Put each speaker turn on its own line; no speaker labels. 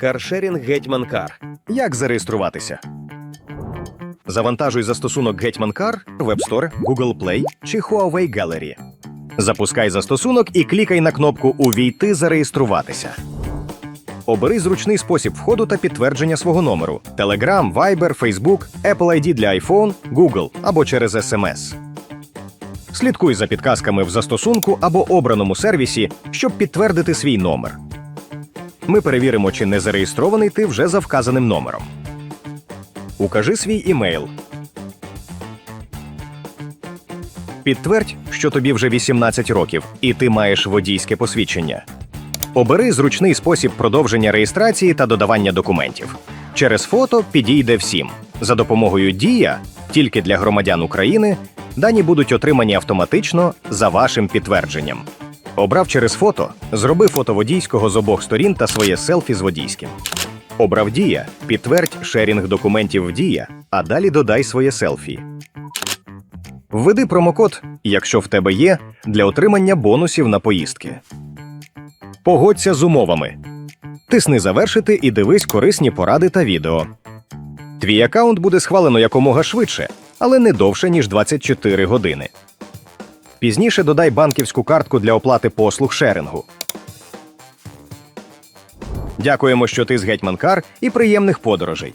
Каршерінг Гетьман Кар.
Як зареєструватися? Завантажуй застосунок Гетьман Кар в Store, Google Play чи Huawei Gallery. Запускай застосунок і клікай на кнопку Увійти зареєструватися. Обери зручний спосіб входу та підтвердження свого номеру: Telegram, Viber, Facebook, Apple ID для iPhone, Google або через SMS. Слідкуй за підказками в застосунку або обраному сервісі, щоб підтвердити свій номер. Ми перевіримо, чи не зареєстрований ти вже за вказаним номером. Укажи свій імейл. Підтвердь, що тобі вже 18 років і ти маєш водійське посвідчення. Обери зручний спосіб продовження реєстрації та додавання документів. Через фото підійде всім. За допомогою Дія тільки для громадян України дані будуть отримані автоматично за вашим підтвердженням. Обрав через фото, зроби фото водійського з обох сторін та своє селфі з водійським. Обрав Дія, підтвердь шерінг документів в Дія, а далі додай своє селфі. Введи промокод, якщо в тебе є, для отримання бонусів на поїздки. Погодься з умовами. Тисни завершити і дивись корисні поради та відео. Твій аккаунт буде схвалено якомога швидше, але не довше, ніж 24 години. Пізніше додай банківську картку для оплати послуг шерингу. Дякуємо, що ти з Гетьманкар і приємних подорожей.